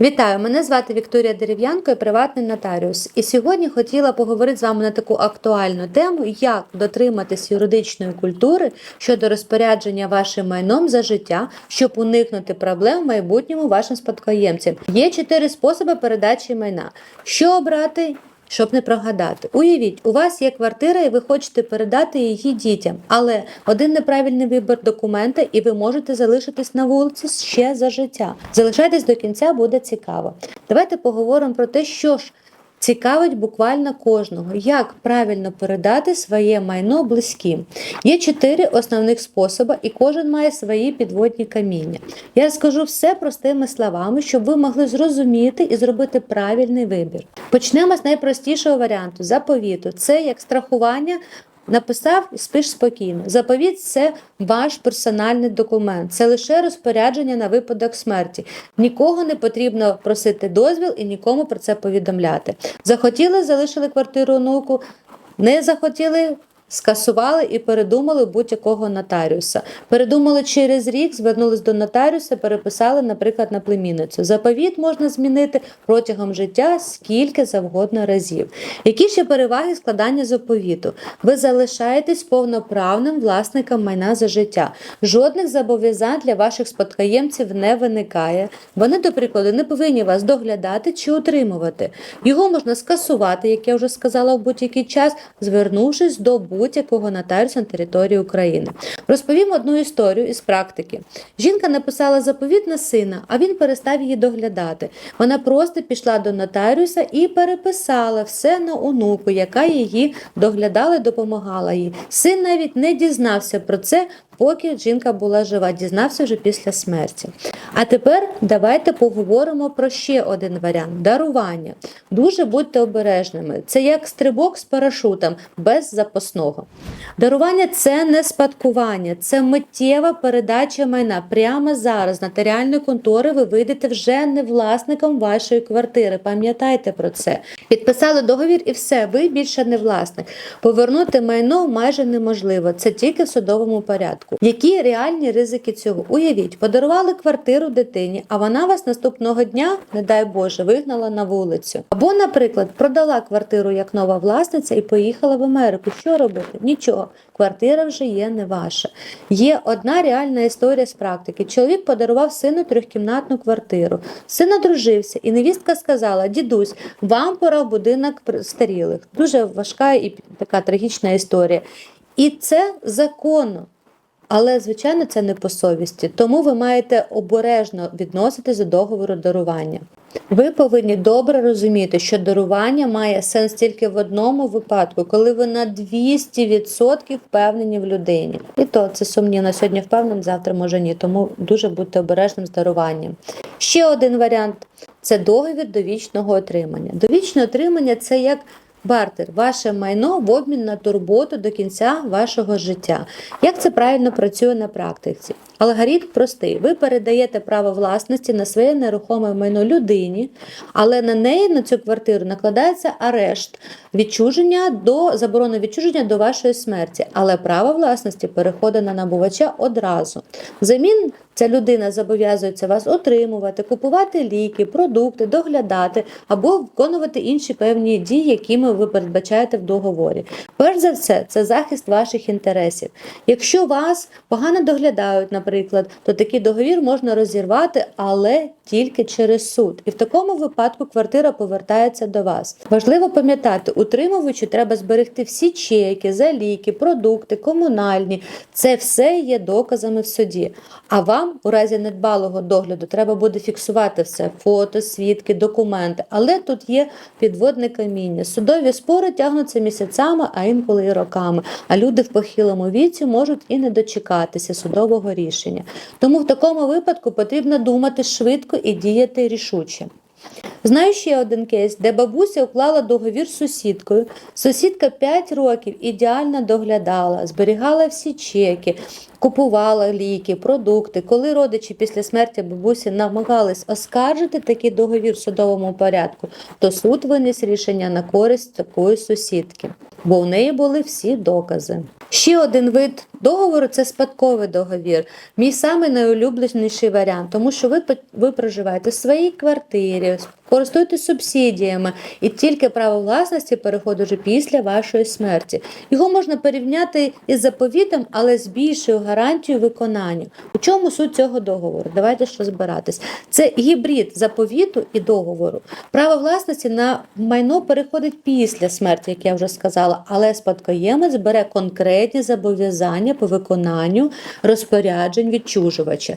Вітаю, мене звати Вікторія Дерев'янко, я приватний нотаріус. І сьогодні хотіла поговорити з вами на таку актуальну тему, як дотриматись юридичної культури щодо розпорядження вашим майном за життя, щоб уникнути проблем в майбутньому вашим спадкоємцям. Є чотири способи передачі майна. Що обрати? Щоб не прогадати, уявіть, у вас є квартира, і ви хочете передати її дітям, але один неправильний вибір документа, і ви можете залишитись на вулиці ще за життя. Залишайтесь до кінця, буде цікаво. Давайте поговоримо про те, що ж цікавить буквально кожного, як правильно передати своє майно близьким. Є чотири основних способи, і кожен має свої підводні каміння. Я скажу все простими словами, щоб ви могли зрозуміти і зробити правильний вибір. Почнемо з найпростішого варіанту заповіту. Це як страхування. Написав спиш спокійно. Заповіт це ваш персональний документ, це лише розпорядження на випадок смерті. Нікого не потрібно просити дозвіл і нікому про це повідомляти. Захотіли, залишили квартиру онуку, не захотіли. Скасували і передумали будь-якого нотаріуса. Передумали через рік, звернулись до нотаріуса, переписали, наприклад, на племінницю. Заповіт можна змінити протягом життя скільки завгодно разів. Які ще переваги складання заповіту? Ви залишаєтесь повноправним власником майна за життя. Жодних зобов'язань для ваших спадкоємців не виникає. Вони, до прикладу, не повинні вас доглядати чи утримувати. Його можна скасувати, як я вже сказала, в будь-який час, звернувшись до будь-якого нотаріуса на території України. Розповім одну історію із практики. Жінка написала заповіт на сина, а він перестав її доглядати. Вона просто пішла до нотаріуса і переписала все на онуку, яка її доглядала і допомагала їй. Син навіть не дізнався про це, поки жінка була жива, дізнався вже після смерті. А тепер давайте поговоримо про ще один варіант дарування. Дуже будьте обережними. Це як стрибок з парашутом без запасного. Дарування це не спадкування, це миттєва передача майна. Прямо зараз з нотаріальної контори ви вийдете вже не власником вашої квартири. Пам'ятайте про це. Підписали договір і все, ви більше не власник. Повернути майно майже неможливо, це тільки в судовому порядку. Які реальні ризики цього? Уявіть, подарували квартиру дитині, а вона вас наступного дня, не дай Боже, вигнала на вулицю. Або, наприклад, продала квартиру як нова власниця і поїхала в Америку. Що робити? Нічого. Квартира вже є не ваша. Є одна реальна історія з практики. Чоловік подарував сину трьохкімнатну квартиру. Син одружився, і невістка сказала: Дідусь, вам пора в будинок старілих. Дуже важка і така трагічна історія. І це законно. Але, звичайно, це не по совісті, тому ви маєте обережно відноситись до договору дарування. Ви повинні добре розуміти, що дарування має сенс тільки в одному випадку, коли ви на 200% впевнені в людині. І то це сумнівно. Сьогодні впевнений, завтра може ні. Тому дуже будьте обережним з даруванням. Ще один варіант це договір довічного отримання. Довічне отримання це як Бартер, ваше майно в обмін на турботу до кінця вашого життя. Як це правильно працює на практиці? Алгоритм простий. Ви передаєте право власності на своє нерухоме майно людині, але на неї, на цю квартиру, накладається арешт відчуження до заборони відчуження до вашої смерті. Але право власності переходить на набувача одразу. Взамін ця людина зобов'язується вас отримувати, купувати ліки, продукти, доглядати або виконувати інші певні дії, якими ви передбачаєте в договорі. Перш за все, це захист ваших інтересів. Якщо вас погано доглядають, наприклад, то такий договір можна розірвати, але тільки через суд. І в такому випадку квартира повертається до вас. Важливо пам'ятати, утримувачу треба зберегти всі чеки, за ліки, продукти, комунальні. Це все є доказами в суді. А вам у разі недбалого догляду треба буде фіксувати все: фото, свідки, документи. Але тут є підводне каміння. Судові спори тягнуться місяцями, а інколи і роками. А люди в похилому віці можуть і не дочекатися судового рішення. Тому в такому випадку потрібно думати швидко і діяти рішуче. Знаю ще один кейс, де бабуся уклала договір з сусідкою. Сусідка 5 років ідеально доглядала, зберігала всі чеки, купувала ліки, продукти, коли родичі після смерті бабусі намагались оскаржити такий договір в судовому порядку, то суд виніс рішення на користь такої сусідки, бо в неї були всі докази. Ще один вид договору це спадковий договір. Мій самий найулюбленіший варіант, тому що ви, ви проживаєте в своїй квартирі, користуєтесь субсидіями, і тільки право власності переходить вже після вашої смерті. Його можна порівняти із заповітом, але з більшою гарантією виконання. У чому суть цього договору? Давайте ж розбиратись. Це гібрид заповіту і договору. Право власності на майно переходить після смерті, як я вже сказала, але спадкоємець бере конкретні зобов'язання по виконанню розпоряджень відчужувача.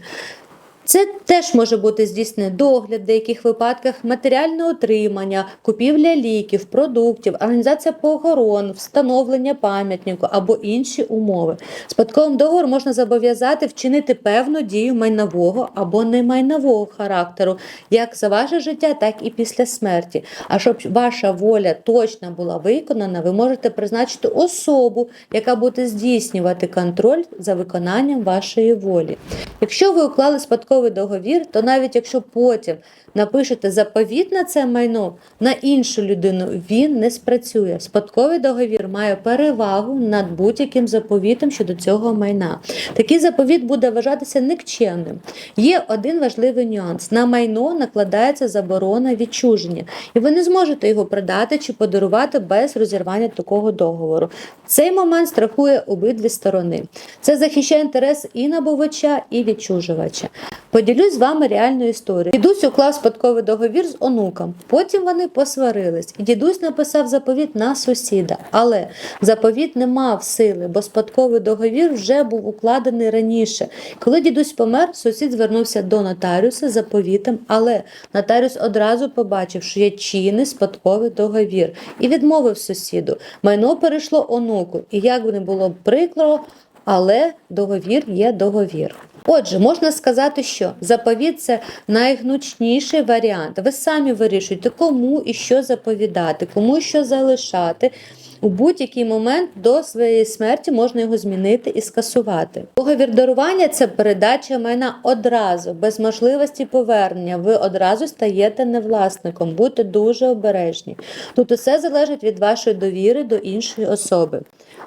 Це теж може бути здійснений догляд в деяких випадках, матеріальне утримання, купівля ліків, продуктів, організація похорон, встановлення пам'ятнику або інші умови. Спадковим договором можна зобов'язати вчинити певну дію майнового або немайнового характеру, як за ваше життя, так і після смерті. А щоб ваша воля точно була виконана, ви можете призначити особу, яка буде здійснювати контроль за виконанням вашої волі. Якщо ви уклали спадковий договір, то навіть якщо потім напишете заповіт на це майно на іншу людину, він не спрацює. Спадковий договір має перевагу над будь-яким заповітом щодо цього майна. Такий заповіт буде вважатися никчемним. Є один важливий нюанс: на майно накладається заборона відчуження, і ви не зможете його продати чи подарувати без розірвання такого договору. Цей момент страхує обидві сторони. Це захищає інтерес і набувача, і відчужувача. Поділюсь з вами реальною історією. Дідусь уклав спадковий договір з онуком. Потім вони посварились, і дідусь написав заповіт на сусіда. Але заповіт не мав сили, бо спадковий договір вже був укладений раніше. Коли дідусь помер, сусід звернувся до нотаріуса з заповітом, але нотаріус одразу побачив, що є чинний спадковий договір, і відмовив сусіду. Майно перейшло онуку, і як би не було прикро, але договір є договір. Отже, можна сказати, що заповіт це найгнучніший варіант. Ви самі вирішуєте, кому і що заповідати, кому і що залишати. У будь-який момент до своєї смерті можна його змінити і скасувати. Договір дарування це передача майна одразу, без можливості повернення. Ви одразу стаєте невласником. Будьте дуже обережні. Тут усе залежить від вашої довіри до іншої особи.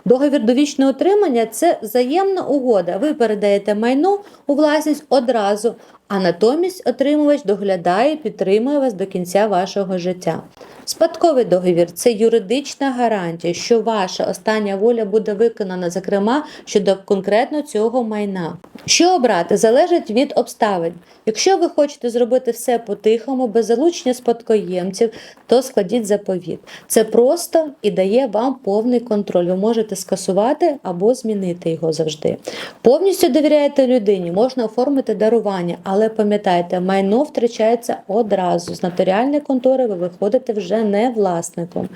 Договір довічного утримання це взаємна угода. Ви передаєте майно у власність одразу, а натомість отримувач доглядає і підтримує вас до кінця вашого життя. Спадковий договір це юридична гарантія, що ваша остання воля буде виконана, зокрема щодо конкретно цього майна. Що обрати залежить від обставин. Якщо ви хочете зробити все по-тихому, без залучення спадкоємців, то складіть заповіт. Це просто і дає вам повний контроль. Ви можете скасувати або змінити його завжди. Повністю довіряєте людині, можна оформити дарування, але пам'ятайте, майно втрачається одразу. З нотаріальної контори ви виходите вже не власником.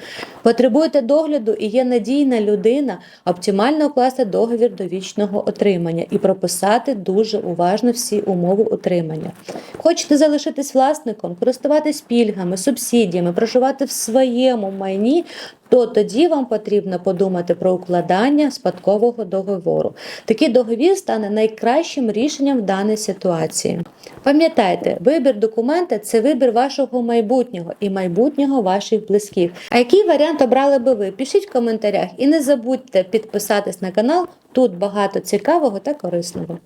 Потребуєте догляду і є надійна людина, оптимально укласти договір довічного отримання і прописати дуже уважно всі умови утримання. Хочете залишитись власником, користуватись пільгами, субсидіями, проживати в своєму майні, то тоді вам потрібно подумати про укладання спадкового договору. Такий договір стане найкращим рішенням в даній ситуації. Пам'ятайте, вибір документа це вибір вашого майбутнього і майбутнього ваших близьких. А який варіант обрали би ви? Пишіть в коментарях і не забудьте підписатись на канал. Тут багато цікавого та корисного.